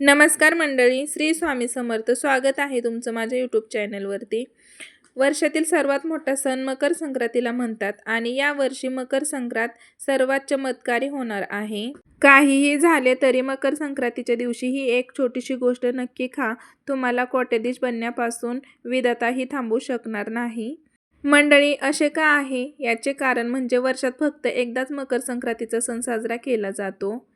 नमस्कार मंडळी श्री स्वामी समर्थ स्वागत आहे तुमचं माझ्या यूट्यूब चॅनलवरती वर्षातील सर्वात मोठा सण मकर संक्रांतीला म्हणतात आणि या वर्षी मकर संक्रांत सर्वात चमत्कारी होणार आहे. काहीही झाले तरी मकर संक्रांतीच्या दिवशी ही एक छोटीशी गोष्ट नक्की खा. तुम्हाला कोट्याधीश बनण्यापासून विधाताही थांबू शकणार नाही. मंडळी असे का आहे? याचे कारण म्हणजे वर्षात फक्त एकदाच मकर संक्रांतीचा सण साजरा केला जातो.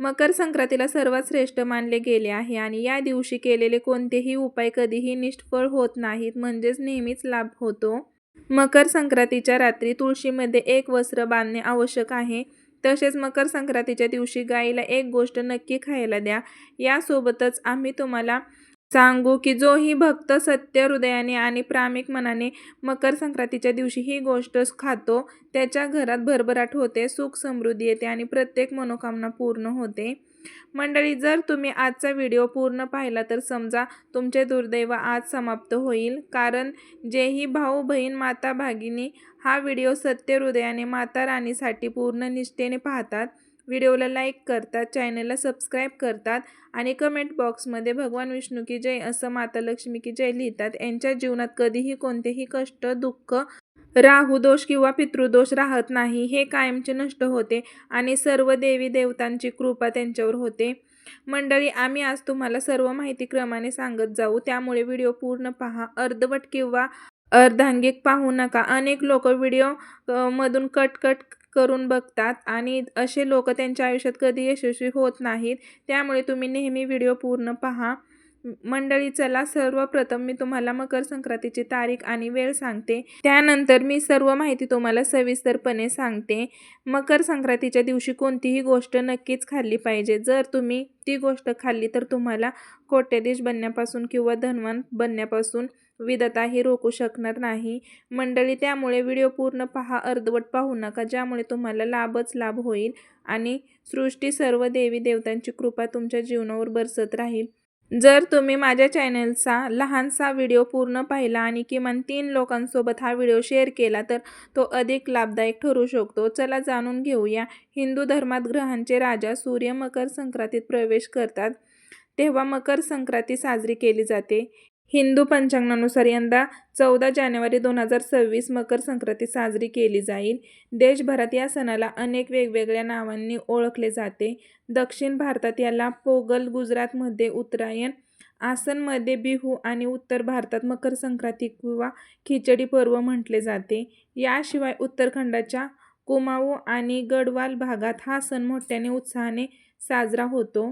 मकर संक्रांतीला सर्वात श्रेष्ठ मानले गेले आहे आणि या दिवशी केलेले कोणतेही उपाय कधीही निष्फळ होत नाहीत म्हणजेच नेहमीच लाभ होतो. मकर संक्रांतीच्या रात्री तुळशीमध्ये एक वस्त्र बांधणे आवश्यक आहे. तसेच मकर संक्रांतीच्या दिवशी गाईला एक गोष्ट नक्की खायला द्या. यासोबतच आम्ही तुम्हाला सांगू की जोही भक्त सत्य हृदयाने आणि प्रामाणिक मनाने मकर संक्रांतीच्या दिवशी ही गोष्ट खातो. त्याच्या घरात भरभराट होते सुख समृद्धी येते आणि प्रत्येक मनोकामना पूर्ण होते. मंडळी जर तुम्ही आजचा व्हिडिओ पूर्ण पाहिला तर समजा तुमचे दुर्दैव आज समाप्त होईल. कारण जेही भाऊ बहीण माता भागिनी हा व्हिडिओ सत्य हृदयाने माता राणीसाठी पूर्ण निष्ठेने पाहतात. व्हिडिओला लाईक करतात चॅनलला सबस्क्राईब करतात आणि कमेंट बॉक्समध्ये भगवान विष्णू की जय असं माता लक्ष्मी की जय लिहितात. यांच्या जीवनात कधीही कोणतेही कष्ट दुःख राहू दोष किंवा पितृदोष राहत नाही. हे कायमचे नष्ट होते आणि सर्व देवी देवतांची कृपा त्यांच्यावर होते. मंडळी आम्ही आज तुम्हाला सर्व माहिती क्रमाने सांगत जाऊ. त्यामुळे व्हिडिओ पूर्ण पहा. अर्धवट किंवा अर्धांगिक पाहू नका. अनेक लोक व्हिडिओ मधून कट कट करून बघतात आणि असे लोक त्यांच्या आयुष्यात कधी यशस्वी होत नाहीत. त्यामुळे तुम्ही नेहमी व्हिडिओ पूर्ण पहा. मंडळी चला सर्वप्रथम मी तुम्हाला मकर संक्रांतीची तारीख आणि वेळ सांगते. त्यानंतर मी सर्व माहिती तुम्हाला सविस्तरपणे सांगते. मकर संक्रांतीच्या दिवशी कोणतीही गोष्ट नक्कीच खाल्ली पाहिजे. जर तुम्ही ती गोष्ट खाल्ली तर तुम्हाला कोट्याधीश बनण्यापासून किंवा धनवान बनण्यापासून विधताही रोखू शकणार नाही. मंडळी त्यामुळे व्हिडिओ पूर्ण पहा अर्धवट पाहू नका ज्यामुळे तुम्हाला लाभच लाभ होईल आणि सृष्टी सर्व देवी देवतांची कृपा तुमच्या जीवनावर बरसत राहील. जर तुम्ही माझ्या चॅनलचा लहानसा व्हिडिओ पूर्ण पाहिला आणि किमान तीन लोकांसोबत हा व्हिडिओ शेअर केला तर तो अधिक लाभदायक ठरू शकतो. चला जाणून घेऊया. हिंदू धर्मात ग्रहांचे राजा सूर्य मकर संक्रांतीत प्रवेश करतात. तेव्हा मकर संक्रांती साजरी केली जाते. हिंदू पंचांगानुसार यंदा चौदा जानेवारी दोन हजार सव्वीस मकर संक्रांती साजरी केली जाईल. देशभरात या सणाला अनेक वेगवेगळ्या नावांनी ओळखले जाते. दक्षिण भारतात याला पोगल गुजरातमध्ये उत्तरायण आसनमध्ये बिहू आणि उत्तर भारतात मकर संक्रांती किंवा खिचडी पर्व म्हटले जाते. याशिवाय उत्तराखंडाच्या कुमाऊ आणि गडवाल भागात हा सण मोठ्याने उत्साहाने साजरा होतो.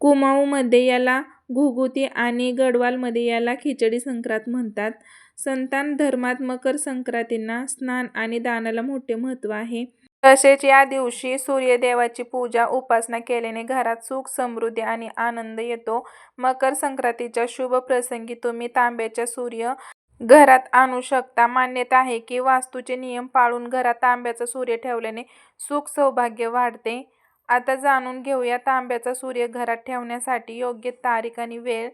कुमाऊमध्ये याला घुगुती आणि गडवालमध्ये याला खिचडी संक्रांत म्हणतात. संतान धर्मात मकर संक्रांतींना स्नान आणि दानाला मोठे महत्त्व आहे. तसेच या दिवशी सूर्यदेवाची पूजा उपासना केल्याने घरात सुख समृद्धी आणि आनंद येतो. मकर संक्रांतीच्या शुभ प्रसंगी तुम्ही तांब्याच्या सूर्य घरात आणू शकता. मान्यता आहे की वास्तूचे नियम पाळून घरात तांब्याचा सूर्य ठेवल्याने सुख सौभाग्य वाढते. आता जाणून घेऊया तांब्याचा सूर्य घरात ठेवण्यासाठी योग्य तारीख आणि वेळ.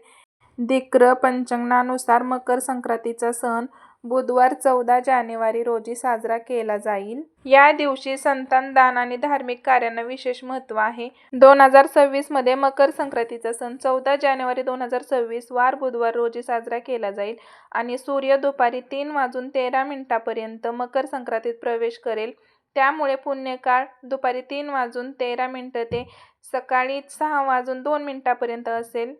दिक्र पंचांगानुसार मकर संक्रांतीचा सण बुधवार चौदा जानेवारी रोजी साजरा केला जाईल. या दिवशी संतान दान आणि धार्मिक कार्यांना विशेष महत्त्व आहे. दोन हजार सव्वीसमध्ये मकर संक्रांतीचा सण चौदा जानेवारी दोन हजार सव्वीस वार बुधवार रोजी साजरा केला जाईल आणि सूर्य दुपारी तीन वाजून तेरा मिनिटापर्यंत मकर संक्रांतीत प्रवेश करेल. त्यामुळे पुण्यकाळ दुपारी तीन वाजून तेरा मिनटं ते सकाळी सहा वाजून दोन मिनटापर्यंत असेल.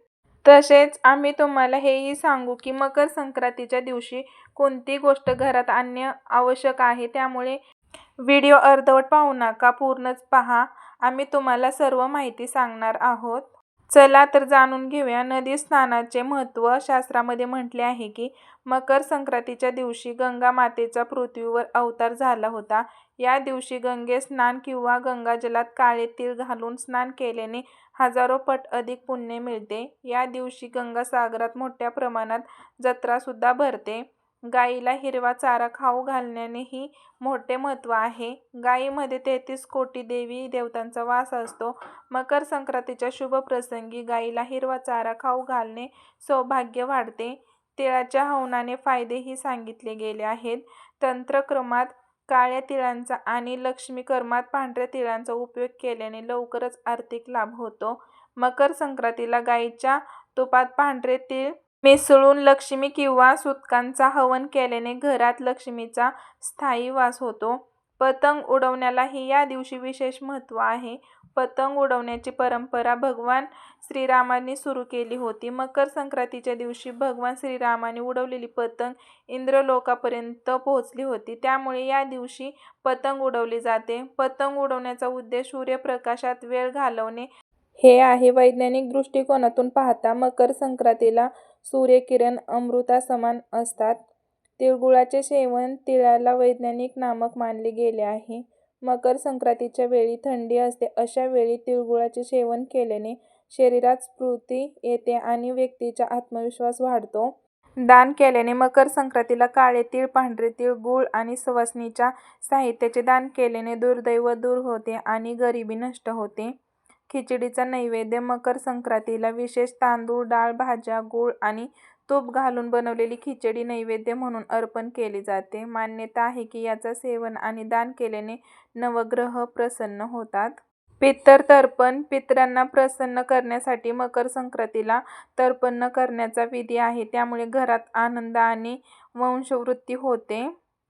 तसेच आम्ही तुम्हाला हेही सांगू की मकर संक्रांतीच्या दिवशी कोणती गोष्ट घरात आणणे आवश्यक आहे त्यामुळे व्हिडिओ अर्धवट पाहू नका पूर्णच पहा. आम्ही तुम्हाला सर्व माहिती सांगणार आहोत. चला तर जाणून घेऊया. नदी स्नानाचे महत्त्व शास्त्रामध्ये म्हटले आहे की मकर संक्रांतीच्या दिवशी गंगा मातेचा पृथ्वीवर अवतार झाला होता. या दिवशी गंगे स्नान किंवा गंगाजलात काळे तीळ घालून स्नान केल्याने हजारो पट अधिक पुण्य मिळते. या दिवशी गंगासागरात मोठ्या प्रमाणात जत्रासुद्धा भरते. गाईला हिरवा चारा खाऊ घालण्यानेही मोठे महत्त्व आहे. गायीमध्ये तेहतीस कोटी देवी देवतांचा वास असतो. मकर संक्रांतीच्या शुभ प्रसंगी गाईला हिरवा चारा खाऊ घालणे सौभाग्य वाढते. तिळाच्या हवनाने फायदेही सांगितले गेले आहेत. तंत्रक्रमात काळ्या तिळांचा आणि लक्ष्मी कर्मात पांढऱ्या तिळांचा उपयोग केल्याने लवकरच आर्थिक लाभ होतो मकर संक्रांतीला गाईच्या तुपात पांढरे तीळ मिसळून लक्ष्मी किंवा सुतकांचा हवन केल्याने घरात लक्ष्मीचा स्थायी वास होतो. पतंग उडवण्यालाही या दिवशी विशेष महत्त्व आहे. पतंग उडवण्याची परंपरा भगवान श्रीरामांनी सुरू केली होती. मकर संक्रांतीच्या दिवशी भगवान श्रीरामांनी उडवलेली पतंग इंद्रलोकापर्यंत पोहोचली होती. त्यामुळे या दिवशी पतंग उडवली जाते. पतंग उडवण्याचा उद्देश सूर्यप्रकाशात वेळ घालवणे हे आहे. वैज्ञानिक दृष्टिकोनातून पाहता मकर संक्रांतीला सूर्यकिरण अमृतासमान असतात. तिळगुळाचे सेवन तिळाला वैज्ञानिक नामक मानले गेले आहे. मकर संक्रांतीच्या वेळी थंडी असते. अशा वेळी तिळगुळाचे सेवन केल्याने शरीरात स्फूर्ती येते आणि व्यक्तीचा आत्मविश्वास वाढतो. दान केल्याने मकर संक्रांतीला काळे तीळ, पांढरे तीळ, गूळ आणि सवासणीच्या साहित्याचे दान केल्याने दुर्दैव दूर होते आणि गरिबी नष्ट होते. खिचडीचा नैवेद्य मकर संक्रांतीला विशेष तांदूळ, डाळ, भाज्या, गूळ आणि तूप घालून बनवलेली खिचडी नैवेद्य म्हणून अर्पण केली जाते. मान्यता आहे की याचा सेवन आणि दान केल्याने नवग्रह प्रसन्न होतात. पितर तर्पण पितरांना प्रसन्न करण्यासाठी मकर संक्रांतीला तर्पण करण्याचा विधी आहे. त्यामुळे घरात आनंद आणि वंशवृद्धी होते.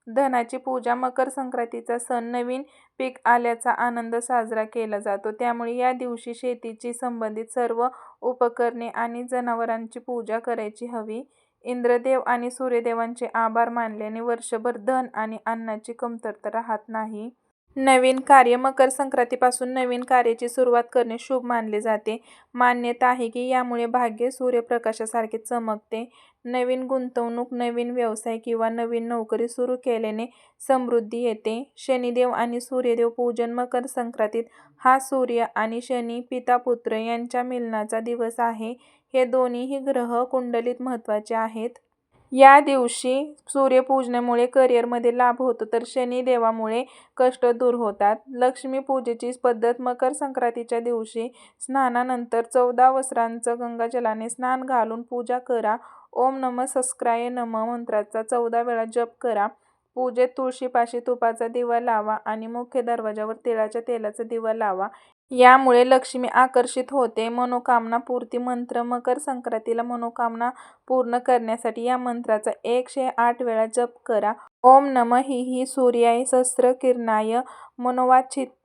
धनाची पूजा मकर संक्रांतीचा सण नवीन पीक आल्याचा आनंद साजरा केला जातो. त्यामुळे या दिवशी शेतीशी संबंधित सर्व उपकरणे आणि जनावरांची पूजा करायची हवी. इंद्रदेव आणि सूर्यदेवांचे आभार मानल्याने वर्षभर धन आणि अन्नाची कमतरता राहत नाही. नवीन कार्य मकर संक्रांतीपासून नवीन कार्याची सुरुवात करणे शुभ मानले जाते. मान्यता आहे की यामुळे भाग्य सूर्यप्रकाशासारखे चमकते. नवीन गुंतवणूक, नवीन व्यवसाय किंवा नवीन नोकरी सुरू केल्याने समृद्धी येते. शनिदेव आणि सूर्यदेव पूजन मकर संक्रांतीत हा सूर्य आणि शनी पिता-पुत्र यांच्या मिलनाचा दिवस आहे. हे दोन्हीही ग्रह कुंडलीत महत्त्वाचे आहेत. या दिवशी सूर्यपूजनामुळे करिअरमध्ये लाभ होतो तर शनिदेवामुळे कष्ट दूर होतात. लक्ष्मीपूजेची पद्धत मकर संक्रांतीच्या दिवशी स्नानानंतर चौदा वस्त्रांचं गंगाजलाने स्नान घालून पूजा करा. ओम नमः सस्क्राय नमः मंत्राचा चौदा वेळा जप करा. पूजेत तुळशीपाशी तुपाचा दिवा लावा आणि मुख्य दरवाजावर तिळाच्या तेलाचा दिवा लावा. यामुळे लक्ष्मी आकर्षित होते. मनोकामना पूर्ती मंत्र मकर संक्रांतीला मनोकामना पूर्ण करण्यासाठी या मंत्राचा एकशे आठ वेळा जप करा. ओम नम हि ही सूर्याय सहस्रकिरणाय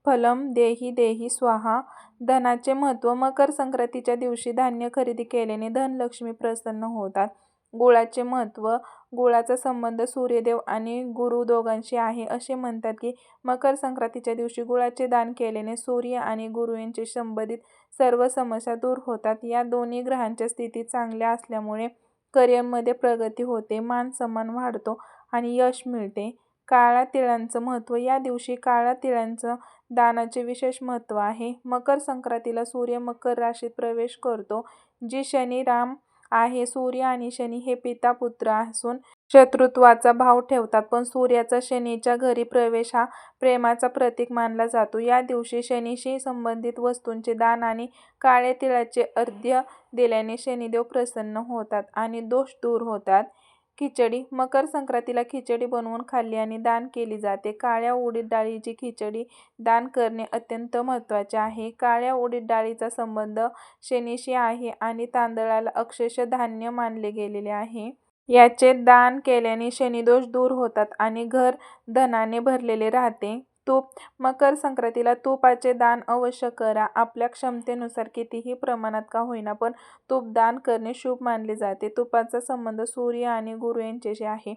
फलम देहि देहि स्वाहा. धनाचे महत्त्व मकर संक्रांतीच्या दिवशी धान्य खरेदी केल्याने धनलक्ष्मी प्रसन्न होतात. गुळाचे महत्त्व गुळाचा संबंध सूर्यदेव आणि गुरु दोघांशी आहे. असे म्हणतात की मकर संक्रांतीच्या दिवशी गुळाचे दान केल्याने सूर्य आणि गुरु यांचे संबंधित सर्व समस्या दूर होतात. या दोन्ही ग्रहांच्या स्थिती चांगल्या असल्यामुळे करिअरमध्ये प्रगती होते, मान-सन्मान वाढतो आणि यश मिळते. काळ्या तिळांचं महत्त्व या दिवशी काळ्या तिळांचं दानाचे विशेष महत्त्व आहे. मकर संक्रांतीला सूर्य मकर राशीत प्रवेश करतो, जी शनी राम आहे. सूर्य आणि शनी हे पिता-पुत्र असून शत्रुत्वाचा भाव ठेवतात. पण सूर्याचा शनीच्या घरी प्रवेश हा प्रेमाचा प्रतीक मानला जातो. या दिवशी शनीशी संबंधित वस्तूंचे दान आणि काळे तिळाचे अर्ध्य दिल्याने शनिदेव प्रसन्न होतात आणि दोष दूर होतात. खिचडी मकर संक्रांतीला खिचडी बनवून खाल्ली आणि दान केली जाते. काळ्या उडीद डाळीची खिचडी दान करणे अत्यंत महत्त्वाचे आहे. काळ्या उडीद डाळीचा संबंध शनीशी आहे आणि तांदळाला अक्षरशः धान्य मानले गेलेले आहे. याचे दान केल्याने शनिदोष दूर होतात आणि घर धनाने भरलेले राहते. तूप मकर संक्रांतीला तुपाचे दान अवश्य करा. आपल्या क्षमतेनुसार कितीही प्रमाणात का होईना पण तूप दान करणे शुभ मानले जाते. तुपाचा संबंध सूर्य आणि गुरु यांच्याशी आहे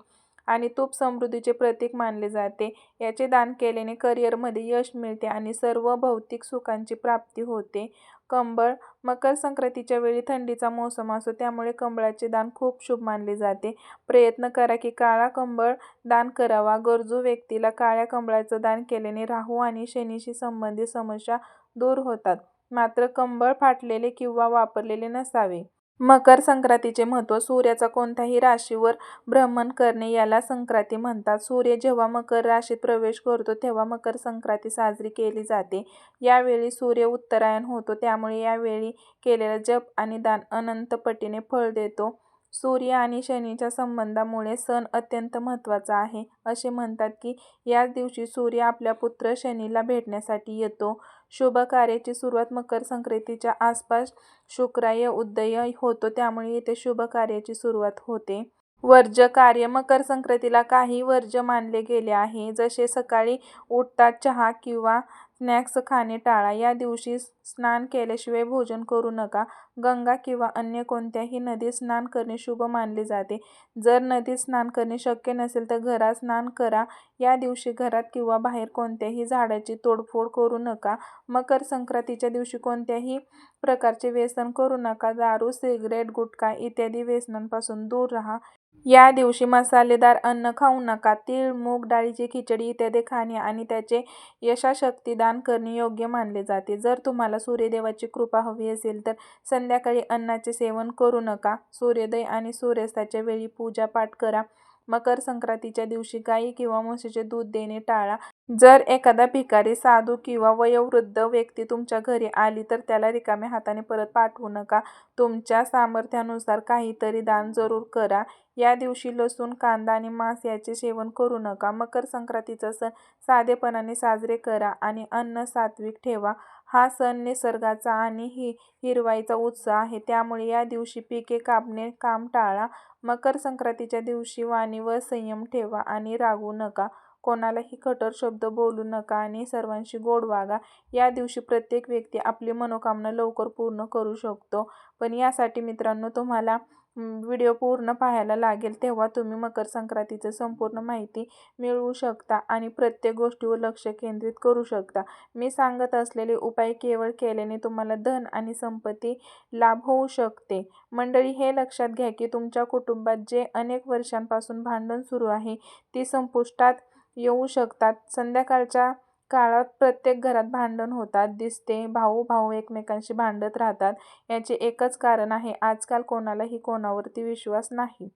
आणि तूप समृद्धीचे प्रतीक मानले जाते. याचे दान केल्याने करिअरमध्ये यश मिळते आणि सर्व भौतिक सुखांची प्राप्ती होते. कंबळ मकर संक्रांतीच्या वेळी थंडीचा मोसम असतो त्यामुळे कंबळाचे दान खूप शुभ मानले जाते. प्रयत्न करा की काळा कंबळ दान करावा. गरजू व्यक्तीला काळ्या कंबळाचं दान केल्याने राहू आणि शनीशी संबंधित समस्या दूर होतात. मात्र कंबळ फाटलेले किंवा वापरलेले नसावे. मकर संक्रांतीचे महत्त्व सूर्याचा कोणत्याही राशीवर भ्रमण करणे याला संक्रांती म्हणतात. सूर्य जेव्हा मकर राशीत प्रवेश करतो तेव्हा मकर संक्रांती साजरी केली जाते. यावेळी सूर्य उत्तरायण होतो त्यामुळे यावेळी केलेला जप आणि दान अनंत पटीने फळ देतो. सूर्य आणि शनीच्या संबंधामुळे सण अत्यंत महत्त्वाचा आहे. असे म्हणतात की याच दिवशी सूर्य आपल्या पुत्र शनीला भेटण्यासाठी येतो. शुभ कार्याची सुरुवात मकर संक्रांतीच्या आसपास शुक्राय उदय होतो त्यामुळे येथे शुभ कार्याची सुरुवात होते. वर्ज कार्य मकर संक्रांतीला काही वर्ज मानले गेले आहे. जसे सकाळी उठतात चहा किंवा स्नॅक्स खाणे टाळा या दिवशी स्नान केल्याशिवाय भोजन करू नका. गंगा किंवा अन्य कोणत्याही नदीत स्नान करणे शुभ मानले जाते. जर नदीत स्नान करणे शक्य नसेल तर घरात स्नान करा. या दिवशी घरात किंवा बाहेर कोणत्याही झाडाची तोडफोड करू नका. मकर संक्रांतीच्या दिवशी कोणत्याही प्रकारचे व्यसन करू नका. दारू सिगरेट गुटखा इत्यादी व्यसनांपासून दूर राहा. या दिवशी मसालेदार अन्न खाऊ नका. तीळ मूग डाळीची खिचडी इत्यादी खाणे आणि त्याचे यशाशक्ती दान करणे योग्य मानले जाते. जर तुम्हाला सूर्यदेवाची कृपा हवी असेल तर संध्याकाळी अन्नाचे सेवन करू नका. सूर्योदय आणि सूर्यास्ताच्या वेळी पूजा पाठ करा. मकर संक्रांतीच्या दिवशी गाई किंवा म्हशीचे दूध देणे टाळा. जर एखादा भिकारी साधू किंवा वयोवृद्ध व्यक्ती तुमच्या घरी आली तर त्याला रिकाम्या हाताने परत पाठवू नका. तुमच्या सामर्थ्यानुसार काहीतरी दान जरूर करा. या दिवशी लसूण कांदा आणि मांस याचे सेवन करू नका. मकर संक्रांतीचा सण साधेपणाने साजरे करा आणि अन्न सात्विक ठेवा. हा सण निसर्गाचा आणि ही हिरवाईचा उत्सव आहे. त्यामुळे या दिवशी पिके कापणे काम टाळा. मकर संक्रांतीच्या दिवशी वाणीवर संयम ठेवा आणि रागवू नका. कोणालाही कठोर शब्द बोलू नका आणि सर्वांशी गोड वागा. या दिवशी प्रत्येक व्यक्ती आपली मनोकामना लवकर पूर्ण करू शकतो. पण यासाठी मित्रांनो तुम्हाला व्हिडिओ पूर्ण पाहायला लागेल तेव्हा तुम्ही मकर संक्रांतीचं संपूर्ण माहिती मिळवू शकता आणि प्रत्येक गोष्टीवर लक्ष केंद्रित करू शकता. मी सांगत असलेले उपाय केवळ केल्याने तुम्हाला धन आणि संपत्ती लाभ होऊ शकते. मंडळी हे लक्षात घ्या की तुमच्या कुटुंबात जे अनेक वर्षांपासून भांडण सुरू आहे ती संपुष्टात येऊ शकतात. संध्याकाळच्या काळात प्रत्येक घरात भांडण होतात दिसते भाऊ भाऊ एकमेकांशी भांडत राहतात याचे एकच कारण आहे आजकाल कोणालाही कोणावरती विश्वास नाही.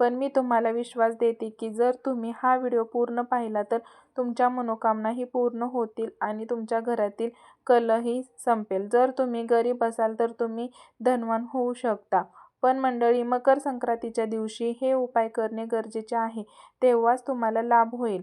पण मी तुम्हाला विश्वास देते की जर तुम्ही हा व्हिडिओ पूर्ण पाहिला तर तुमच्या मनोकामनाही पूर्ण होतील आणि तुमच्या घरातील कलही संपेल. जर तुम्ही गरीब असाल तर तुम्ही धनवान होऊ शकता. पण मंडळी मकर संक्रांतीच्या दिवशी हे उपाय करणे गरजेचे आहे तेव्हाच तुम्हाला लाभ होईल.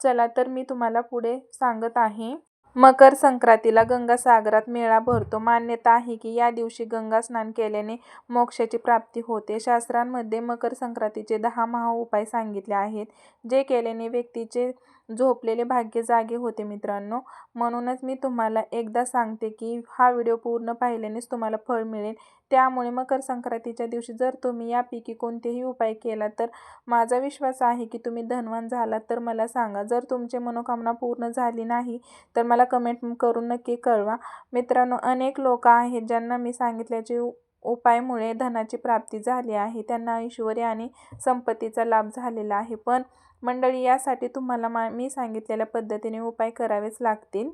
चला तर मी तुम्हाला पुढे सांगत आहे. मकर संक्रांतीला गंगासागरात मेळा भरतो. मान्यता आहे की या दिवशी गंगा स्नान केल्याने मोक्षाची प्राप्ती होते. शास्त्रांमध्ये मकर संक्रांतीचे दहा महा उपाय सांगितले आहेत जे केल्याने व्यक्तीचे झोपलेले भाग्य जागे होते मित्रांनो. म्हणूनच मी तुम्हाला एकदा सांगते की हा व्हिडिओ पूर्ण पाहिल्यानेच तुम्हाला फळ मिळेल. त्यामुळे मकर संक्रांतीच्या दिवशी जर तुम्ही यापैकी कोणतेही उपाय केला तर माझा विश्वास आहे की तुम्ही धनवान झालात तर मला सांगा. जर तुमची मनोकामना पूर्ण झाली नाही तर मला कमेंट करून नक्की कळवा. मित्रांनो अनेक लोक आहेत ज्यांना मी सांगितल्याचे उपायमुळे धनाची प्राप्ती झाली आहे. त्यांना ऐश्वर्य आणि संपत्तीचा लाभ झालेला आहे. पण मंडळी यासाठी तुम्हाला मा मी सांगितलेल्या पद्धतीने उपाय करावेच लागतील.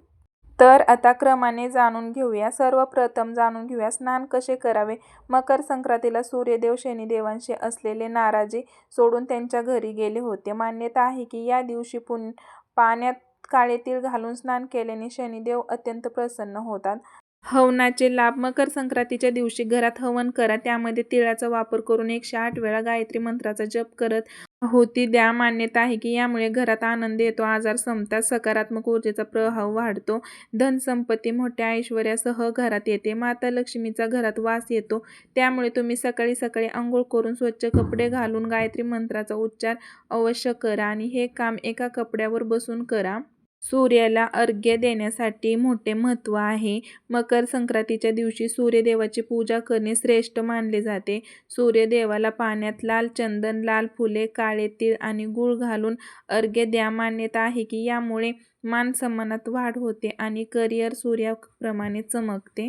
तर आता क्रमाने जाणून घेऊया. सर्वप्रथम जाणून घेऊया. स्नान कसे करावे? मकर संक्रांतीला सूर्यदेव शनिदेवांशी असलेले नाराजी सोडून त्यांच्या घरी गेले होते. मान्यता आहे की या दिवशी पुन पाण्यात काळे तीळ घालून स्नान केल्याने शनिदेव अत्यंत प्रसन्न होतात. हवनाचे लाभ मकर संक्रांतीच्या दिवशी घरात हवन करा त्यामध्ये तिळाचा वापर करून एकशे आठ वेळा गायत्री मंत्राचा जप करत होती. द्या मान्यता आहे की यामुळे घरात आनंद येतो आजार संपतात सकारात्मक ऊर्जेचा प्रभाव वाढतो धन संपत्ती मोठ्या ऐश्वर्यासह घरात येते माता लक्ष्मीचा घरात वास येतो. त्यामुळे तुम्ही सकाळी सकाळी आंघोळ करून स्वच्छ कपडे घालून गायत्री मंत्राचा उच्चार अवश्य करा आणि हे काम एका कपड्यावर बसून करा. सूर्याला अर्घ्य देण्यासाठी मोठे महत्त्व आहे. मकर संक्रांतीच्या दिवशी सूर्यदेवाची पूजा करणे श्रेष्ठ मानले जाते. सूर्यदेवाला पाण्यात लाल चंदन लाल फुले काळे तीळ आणि गूळ घालून अर्घ्य द्या मान्यता आहे की यामुळे मान सन्मानात वाढ होते आणि करिअर सूर्याप्रमाणे चमकते.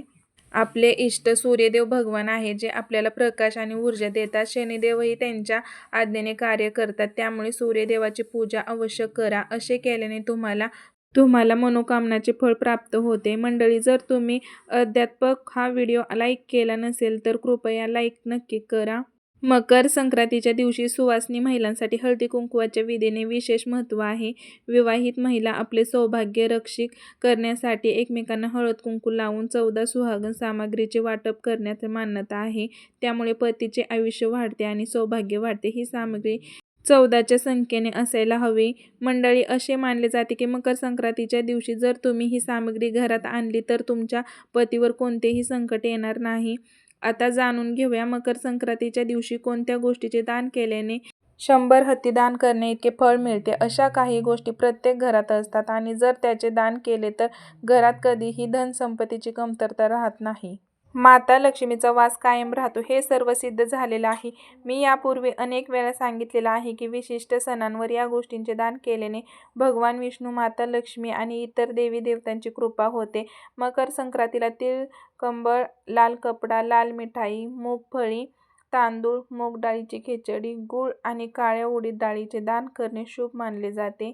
आपले इष्ट सूर्यदेव भगवान आहे जे आपल्याला प्रकाश आणि ऊर्जा देतात. शनिदेवही त्यांच्या आज्ञेने कार्य करतात. त्यामुळे सूर्यदेवाची पूजा अवश्य करा. असे केल्याने तुम्हाला तुम्हाला मनोकामनाचे फळ प्राप्त होते. मंडळी जर तुम्ही अध्यात्मक हा व्हिडिओ लाईक केला नसेल तर कृपया लाईक नक्की करा. मकर संक्रांतीच्या दिवशी सुवासिनी महिलांसाठी हळदी कुंकवाच्या विधीने विशेष महत्त्व आहे. विवाहित महिला आपले सौभाग्य रक्षित करण्यासाठी एकमेकांना हळद कुंकू लावून चौदा सुहागन सामग्रीचे वाटप करण्यात मान्यता आहे. त्यामुळे पतीचे आयुष्य वाढते आणि सौभाग्य वाढते. ही सामग्री चौदाच्या संख्येने असायला हवी. मंडळी असे मानले जाते की मकर संक्रांतीच्या दिवशी जर तुम्ही ही सामग्री घरात आणली तर तुमच्या पतीवर कोणतेही संकट येणार नाही. आता जाणून घेऊया मकर संक्रांतीच्या दिवशी कोणत्या गोष्टीचे दान केल्याने शंभर हत्ती दान करणे इतके फळ मिळते. अशा काही गोष्टी प्रत्येक घरात असतात आणि जर त्याचे दान केले तर घरात कधीही धनसंपत्तीची कमतरता राहत नाही. माता लक्ष्मीचा वास कायम राहतो हे सर्व सिद्ध झालेलं आहे. मी यापूर्वी अनेक वेळा सांगितलेलं आहे की विशिष्ट सणांवर या गोष्टींचे दान केल्याने भगवान विष्णू, माता लक्ष्मी आणि इतर देवी देवतांची कृपा होते. मकर संक्रांतीला तीळ, कंबळ, लाल कपडा, लाल मिठाई, मूगफळी, तांदूळ, मूग डाळीची खिचडी, गूळ आणि काळ्या उडीद डाळीचे दान करणे शुभ मानले जाते.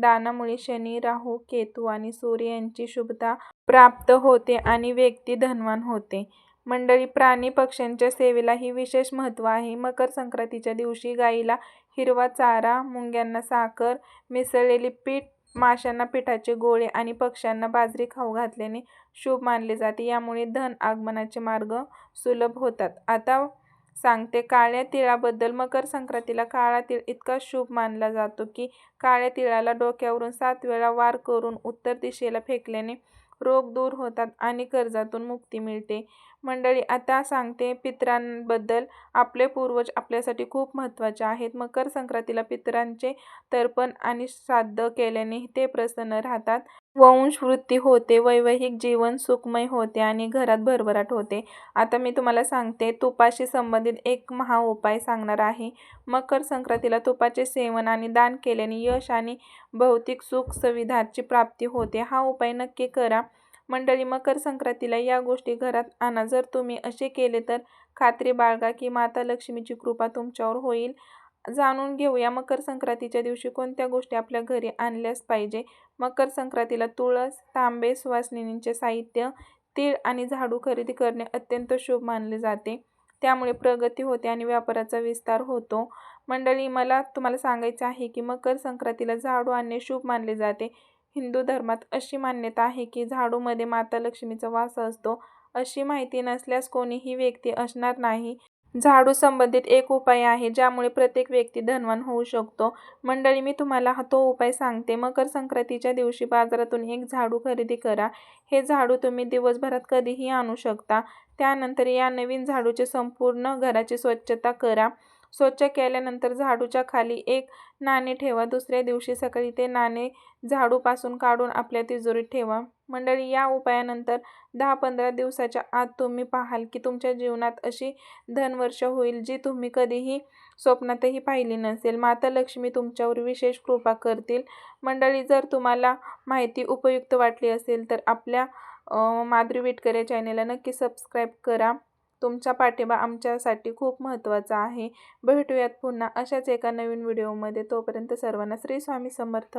दानामुळे शनी, राहू, केतू आणि सूर्य यांची शुभता प्राप्त होते आणि व्यक्ती धनवान होते. मंडळी प्राणी पक्ष्यांच्या सेवेलाही विशेष महत्त्व आहे. मकर संक्रांतीच्या दिवशी गाईला हिरवा चारा, मुंग्यांना साखर, मिसळलेले पीठ, माशांना पिठाचे गोळे आणि पक्ष्यांना बाजरी खाऊ घातल्याने शुभ मानले जाते. यामुळे धन आगमनाचे मार्ग सुलभ होतात. आता सांगते काळ्या तिळाबद्दल. मकर संक्रांतीला काळा तीळ इतका शुभ मानला जातो की काळ्या तिळाला डोक्यावरून सात वेळा वार करून उत्तर दिशेला फेकल्याने रोग दूर होतात आणि कर्जातून मुक्ती मिळते. मंडळी आता सांगते पितरांबद्दल. आपले पूर्वज आपल्यासाठी खूप महत्त्वाचे आहेत. मकर संक्रांतीला पितरांचे तर्पण आणि श्राद्ध केल्याने ते प्रसन्न राहतात. वंशवृत्ती होते, वैवाहिक जीवन सुखमय होते आणि घरात भरभराट होते. आता मी तुम्हाला सांगते तुपाशी संबंधित एक महा उपाय सांगणार आहे. मकर संक्रांतीला तुपाचे सेवन आणि दान केल्याने यश आणि भौतिक सुख सुविधाची प्राप्ती होते. हा उपाय नक्की करा. मंडळी मकर संक्रांतीला या गोष्टी घरात आणा. जर तुम्ही असे केले तर खात्री बाळगा की माता लक्ष्मीची कृपा तुमच्यावर होईल. जाणून घेऊया मकर संक्रांतीच्या दिवशी कोणत्या गोष्टी आपल्या घरी आणल्याच पाहिजे. मकर संक्रांतीला तुळस, तांबे, सुवासिनींचे साहित्य, तीळ आणि झाडू खरेदी करणे अत्यंत शुभ मानले जाते. त्यामुळे प्रगती होते आणि व्यापाराचा विस्तार होतो. मंडळी मला तुम्हाला सांगायचं आहे की मकर संक्रांतीला झाडू आणणे शुभ मानले जाते. हिंदू धर्मात अशी मान्यता आहे की झाडूमध्ये माता लक्ष्मीचा वास असतो. अशी माहिती नसल्यास कोणीही व्यक्ती असणार नाही. झाडू संबंधित एक उपाय आहे ज्यामुळे प्रत्येक व्यक्ती धनवान होऊ शकतो. मंडळी मी तुम्हाला तो उपाय सांगते. मकर संक्रांतीच्या दिवशी बाजारातून एक झाडू खरेदी करा. हे झाडू तुम्ही दिवसभरात कधीही आणू शकता. त्यानंतर या नवीन झाडूचे संपूर्ण घराची स्वच्छता करा. स्वच्छ केल्यानंतर झाडूच्या खाली एक नाणे ठेवा. दुसऱ्या दिवशी सकाळी ते नाणे झाडूपासून काढून आपल्या तिजोरीत ठेवा. मंडळी या उपायानंतर दहा पंधरा दिवसाच्या आत तुम्ही पाहाल की तुमच्या जीवनात अशी धनवर्ष होईल जी तुम्ही कधीही स्वप्नातही पाहिली नसेल. माता लक्ष्मी तुमच्यावर विशेष कृपा करतील. मंडळी जर तुम्हाला माहिती उपयुक्त वाटली असेल तर आपल्या माधुरी विटकर या चॅनेलला नक्की सबस्क्राईब करा. तुमचा पाठिंबा आमच्यासाठी खूप महत्त्वाचा आहे. भेटूयात पुन्हा अशाच एका नवीन व्हिडिओमध्ये. तोपर्यंत सर्वांना श्री स्वामी समर्थ.